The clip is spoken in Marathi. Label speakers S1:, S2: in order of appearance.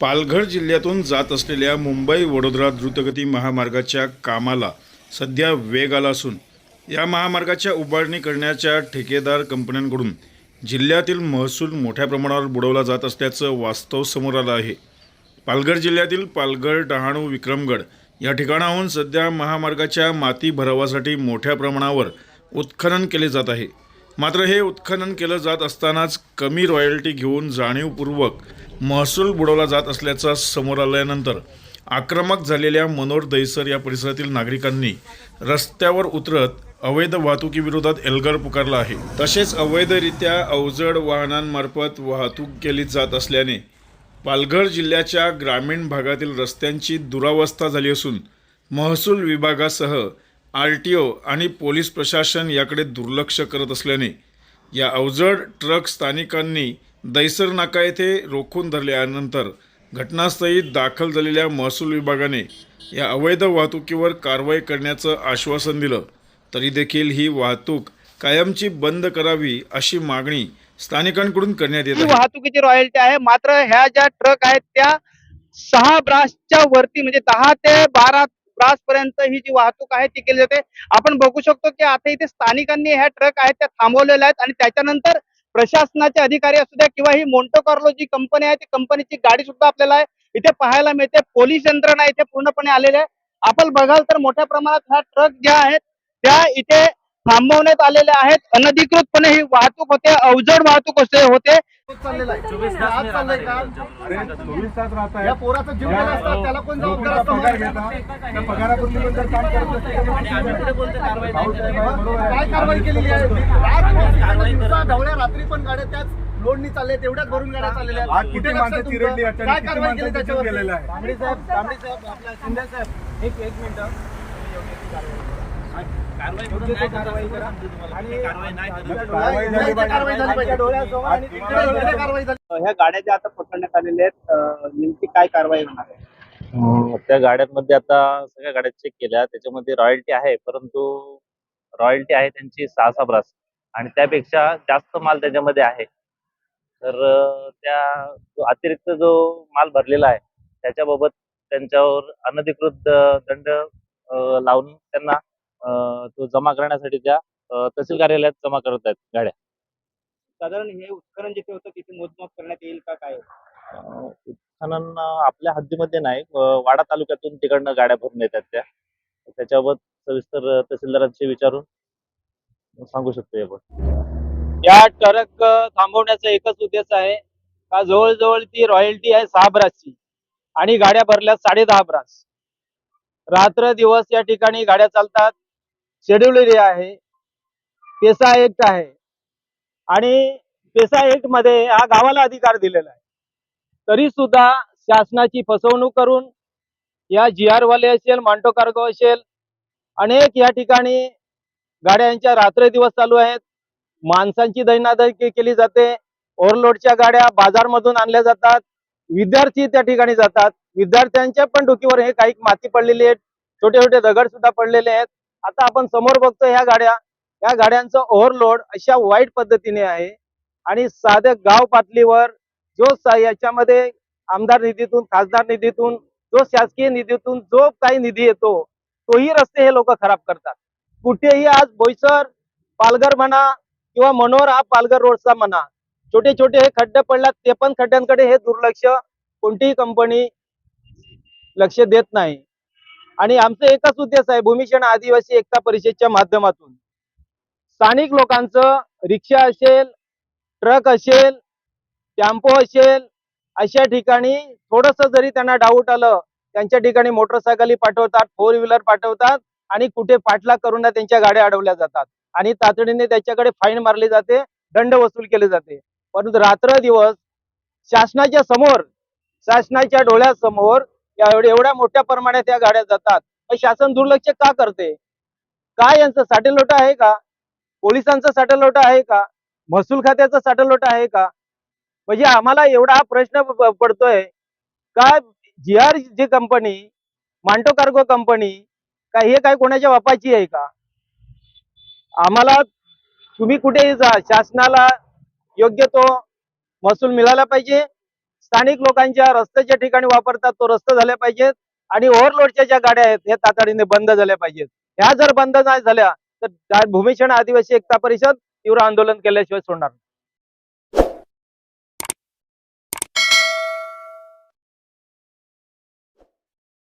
S1: पालघर जिल्ह्यातून जात असलेल्या मुंबई वडोदरा द्रुतगती महामार्गाच्या कामाला सध्या वेग आला असून या महामार्गाच्या उभारणी करण्याच्या ठेकेदार कंपन्यांकडून जिल्ह्यातील महसूल मोठ्या प्रमाणावर बुडवला जात असल्याचं वास्तव समोर आलं आहे. पालघर जिल्ह्यातील पालघर डहाणू विक्रमगड या ठिकाणाहून सध्या महामार्गाच्या माती भरावासाठी मोठ्या प्रमाणावर उत्खनन केले जात आहे. मात्र हे उत्खनन केलं जात असतानाच कमी रॉयल्टी घेऊन जाणीवपूर्वक महसूल बुडवला जात असल्याचा समोर आल्यानंतर आक्रमक झालेल्या मनोर दहिसर या परिसरातील नागरिकांनी रस्त्यावर उतरत अवैध वाहतुकीविरोधात एल्गार पुकारला आहे. तसेच अवैधरित्या अवजड वाहनांमार्फत वाहतूक केली जात असल्याने पालघर जिल्ह्याच्या ग्रामीण भागातील रस्त्यांची दुरावस्था झाली असून महसूल विभागासह आर टी ओ आणि पोलीस प्रशासन याकडे दुर्लक्ष करत असल्याने या अवजड ट्रक स्थानिकांनी दैसर नाका येथे रोखून धरल्यानंतर घटनास्थळी दाखल झालेल्या महसूल विभागाने या अवैध वाहतुकीवर कारवाई करण्याचं आश्वासन दिलं. तरी देखील ही वाहतूक कायमची बंद करावी अशी मागणी स्थानिकांकडून करण्यात येत
S2: वाहतुकीची रॉयल्टी आहे. मात्र ह्या ज्या ट्रक आहेत त्या सहा ब्रासच्या वरती म्हणजे दहा ते बारा ब्रास पर्यंत ही जी वाहतूक आहे ती केली जाते. आपण बघू शकतो की आता इथे स्थानिकांनी ह्या ट्रक आहेत त्या थांबवलेल्या आहेत आणि त्याच्यानंतर प्रशासनाचे अधिकारी असू द्या किंवा ही मोन्टो कार्लो जी कंपनी आहे ती कंपनीची गाडी सुद्धा आपल्याला इथे पाहायला मिळते. पोलीस यंत्रणा इथे पूर्णपणे आलेली आहे आपण बघाल तर मोठ्या प्रमाणात ह्या ट्रक ज्या आहेत त्या इथे थांबवण्यात आलेल्या आहेत. अनधिकृतपणे ही वाहतूक होते अवजड वाहतूक असे होते.
S3: चाललेला आहे.
S4: चोवीस
S3: आज
S4: तास
S3: चाललंय का?
S4: अरे
S3: चोवीस तास राहत
S4: आहे.
S3: या पोराचा जीव गेला असता त्याला कोण जबाबदार पण काम करत. काय कारवाई केलेली आहे? ढवळ्या रात्री पण गाड्या त्याच लोडनी चालल्या तेवढ्याच भरून गाड्या चाललेल्या आहेत. काय कारवाई केली त्याच्यावर
S4: गेलेला आहे?
S5: तांबडी साहेब तांबडी साहेब आपला शिंदे साहेब एक एक मिनिट.
S2: ह्या गाड्या ज्या आता पकडण्यात आलेल्या आहेत. नेमकी काय कारवाई होणार आहे?
S6: त्या गाड्यांमध्ये आता सगळ्या गाड्या चेक केल्या. त्याच्यामध्ये रॉयल्टी आहे परंतु रॉयल्टी आहे त्यांची सहा सहा ब्रास आणि त्यापेक्षा जास्त माल त्याच्यामध्ये आहे. तर त्या जो अतिरिक्त जो माल भरलेला आहे त्याच्याबाबत त्यांच्यावर अनधिकृत दंड लावून त्यांना तो जमा करण्यासाठी त्या तहसील कार्यालयात जमा करत आहेत गाड्या.
S2: साधारण हे उत्खनन जिथे होतं तिथे मोजमाप करण्यात येईल का काय?
S6: उत्खनन आपल्या हद्दीमध्ये नाही. वाडा तालुक्यातून तिकडनं गाड्या भरून येतात त्या. त्याच्याबाबत सविस्तर तहसीलदारांशी विचारून सांगू शकतो आपण.
S5: या ट्रक थांबवण्याचा एकच उद्देश आहे का जवळजवळ ती रॉयल्टी आहे सहा ब्रासची आणि गाड्या भरल्या साडे दहा ब्रास. रात्र दिवस या ठिकाणी गाड्या चालतात. शेड्यूल एरिया आहे पेसा एक्ट आहे आणि पेसा एक्टमध्ये हा गावाला अधिकार दिलेला आहे. तरी सुद्धा शासनाची फसवणूक करून या जी आर वाले असेल मांटो कार्गो असेल अनेक या ठिकाणी गाड्यांच्या रात्र दिवस चालू आहेत. माणसांची दैनादय केली जाते. ओव्हरलोडच्या गाड्या बाजारमधून आणल्या जातात. विद्यार्थी त्या ठिकाणी जातात. विद्यार्थ्यांच्या पण डोकीवर हे काही माती पडलेली आहेत. छोटे छोटे दगड सुद्धा पडलेले आहेत. आता आपण समोर बघतो ह्या गाड्या. या गाड्यांचं ओव्हरलोड अशा वाईट पद्धतीने आहे. आणि साध्या गाव पातळीवर जो सा- याच्यामध्ये आमदार निधीतून खासदार निधीतून जो शासकीय निधीतून जो काही निधी येतो तोही रस्ते हे लोक खराब करतात. कुठेही आज बोईसर पालघर म्हणा किंवा मनोहर हा पालघर रोडचा म्हणा छोटे छोटे हे खड्डे पडल्यात ते पण खड्ड्यांकडे हे दुर्लक्ष कोणतीही कंपनी लक्ष देत नाही. आणि आमचं एकच उद्देश आहे भूमिशण आदिवासी एकता परिषदच्या माध्यमातून. स्थानिक लोकांचं रिक्षा असेल ट्रक असेल टॅम्पो असेल अशा ठिकाणी थोडस जरी त्यांना डाऊट आलं त्यांच्या ठिकाणी मोटरसायकली पाठवतात फोर व्हीलर पाठवतात आणि कुठे पाठलाग करून त्यांच्या गाड्या अडवल्या जातात. आणि तातडीने त्याच्याकडे फाईन मारली जाते दंड वसूल केले जाते. परंतु रात्र दिवस शासनाच्या समोर शासनाच्या डोळ्यासमोर एवढ्या मोठ्या प्रमाणात या गाड्या जातात. मग शासन दुर्लक्ष का करते? काय यांचं साटेलोट आहे का? पोलिसांचं साटेलोट आहे का? महसूल खात्याचा साटेलोट आहे का? म्हणजे आम्हाला एवढा हा प्रश्न पडतोय. का G R G company मांटो cargo company का हे काय कोणाच्या बापाची आहे का? आम्हाला तुम्ही कुठेही जा शासनाला योग्य तो महसूल मिळाला पाहिजे. स्थानिक लोकांच्या रस्त्याच्या ठिकाणी वापरतात तो रस्ता झाल्या पाहिजेत आणि ओव्हरलोडच्या ज्या गाड्या आहेत ह्या तातडीने बंद झाल्या पाहिजेत. ह्या जर बंद नाही झाल्या तर भूमिक्षण आदिवासी एकता परिषद तीव्र आंदोलन केल्याशिवाय सोडणार